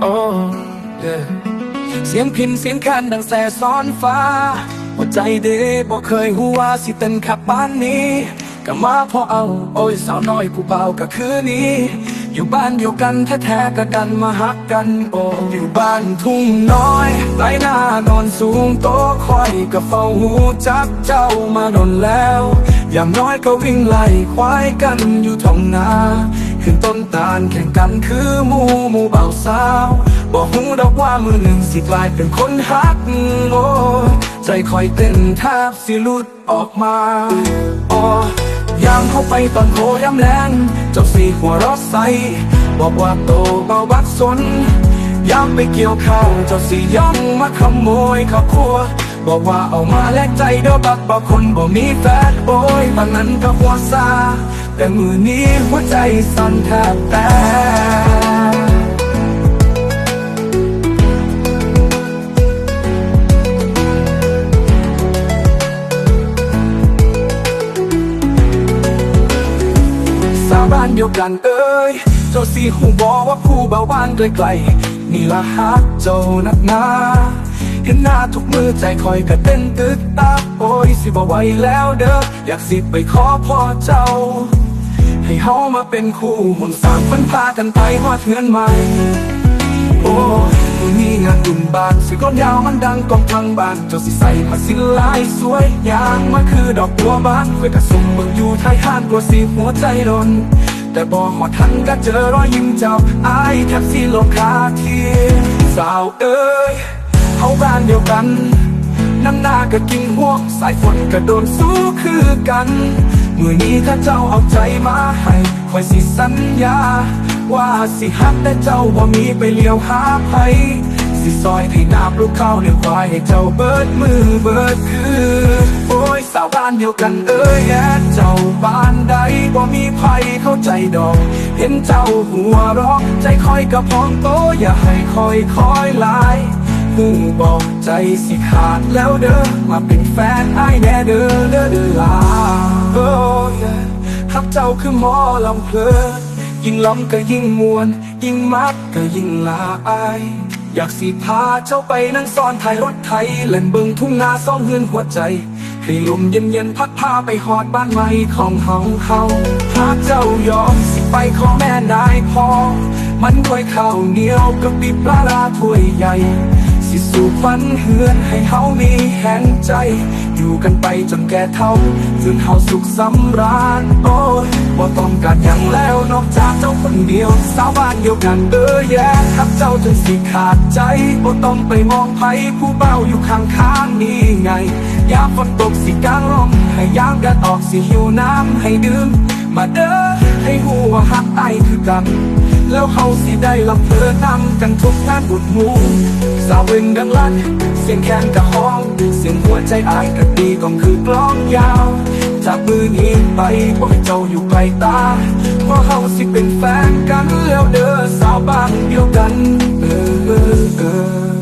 โอ้เสียงพินเสียงคันดังแสซ้อนฟ้าหัวใจเด้บอกเคยหัวสิเต้นขับบ้านนี้ก็มาพอเอา โอ้ยสาวน้อยผู้เบาก็คือนี้ อยู่บ้านเดียวกันแท้ๆก็ดันมาหักกันโอ้อยู่บ้านทุ่งน้อยไรหน้านอนสูงโตคอยก็เฝ้าหูจักเจ้ามาโดนแล้ว อย่างน้อยก็วิ่งไล่ควายกันอยู่ท้องนา ขึ้นต้นตาลแข่งกันคือมูมูเบาสาวบอกหูดอกว่ามือหนึ่งสิกลายเป็นคนฮักโอ้ใจคอยเต้นแทบสิลุดออกมาอ๋อยามเข้าไปตอนโหยามแรงเจ้าสีหัวรอใสบอกว่าโตเบาบักสนยามไปเกี่ยวข้าวเจ้าสีย่องมาขโมยข้าวคั่วบอกว่าเอามาแลกใจเด้อบักบอกคนบ่มีแฟนโอ้ยตอนนั้นก็หัวซา แต่มือนี้หัวใจสั่นแทบแตกสาบ้านเดียวกันเอ้ย เจ้าสีหูบอกว่าผู้เบาบ้านไกลๆนี่ละฮักเจ้านักหนาเห็นหน้าทุกมือใจคอยกระเต้นตึกตักโอ้ยสิบ่ไหวแล้วเด้ออยากสิไปขอพ่อเจ้า ให้เฮามาเป็นคู่หุ่นสร้างฝันพากันไปฮอดเงินใหม่ โอ้มือนี้งานบุญบานสิก้อนยาวมันดังกองทางบ้านเจ้าสิใส่ผ้าสิลายสวยยางมันคือดอกบัวบานเพื่อกระสมเบิ่งอยู่ท้ายห้านกลัวสิหัวใจโดนแต่บอหอดทันก็เจอรอยยิ้มเจ้าอายแทบสิโลกคาทีสาวเอ้ยเขาบ้านเดียวกันน้ำหน้าก็กินห่วงสายฝนก็โดนสู้คือกัน มื่อนี้ถ้าเจ้าเอาใจมาให้คอยสิสัญญา ว่าสิฮักแต่เจ้าบ่มีไปเลี้ยวหาไผสิซอยให้นาบลูกข้าวเลี้ยวควายให้เจ้าเบิดมือเบิดคือ โอ้ยสาวบ้านเดียวกันเอ้ยแอเจ้าบ้านใดบ่มีไผเข้าใจดอก เห็นเจ้าหัวร้องใจคอยกระพองโตอย่าให้คอยคอยลายหูบอกใจสิขาดแล้วเด้อมาเป็นแฟนไอ้แน่เด้อเด้อเด้อลา ฮักเจ้าคือหมอลำเพลินยิ่งล้ำก็ยิ่งมวน ยิ่งมักก็ยิ่งลาอายอยากสิพาเจ้าไปนั่งซ้อนท้ายรถไทยเล่นเบิงทุ่งนาซ่องเฮือนหัวใจ ให้ลมเย็นๆพัดพาไปหอดบ้านใหม่ของเฮาเฮาหากเจ้ายอมสิไปขอแม่นายพอมันด้วยข้าวเหนียวกับปีปลาลาถ้วยใหญ่ สิสู่ฝันเฮือนให้เฮามีแห่งใจ อยู่กันไปจนแก่เท่าจนเฮาสุขสำราญโอ้ยบ่ต้องการอย่างแล้วนอกจากเจ้าคนเดียว สาวบ้านเดียวกันเออแย่ครับเจ้าจนสิขาดใจบ่ต้องไปมองไผผู้เบาอยู่ข้างข้างนี่ไง ยามฝนตกสิกลางร่มให้ยามแดดออกสิหิวน้ำให้ดื่มมาเด้อให้หัวหักไอคือกัน แล้วเขาสิได้ลำเพลินนำกันทุกงานบุญหมู่ สาวเวงดังลั่น เสียงแคนกะห้อง เสียงหัวใจอายกะดีกองคือกล้องยาว จากมือนี้ไปบ่ให้เจ้าอยู่ไกลตาเพราะเขาสิเป็นแฟนกันแล้วเด้อสาวบ้านเดียวกัน เออเออเออ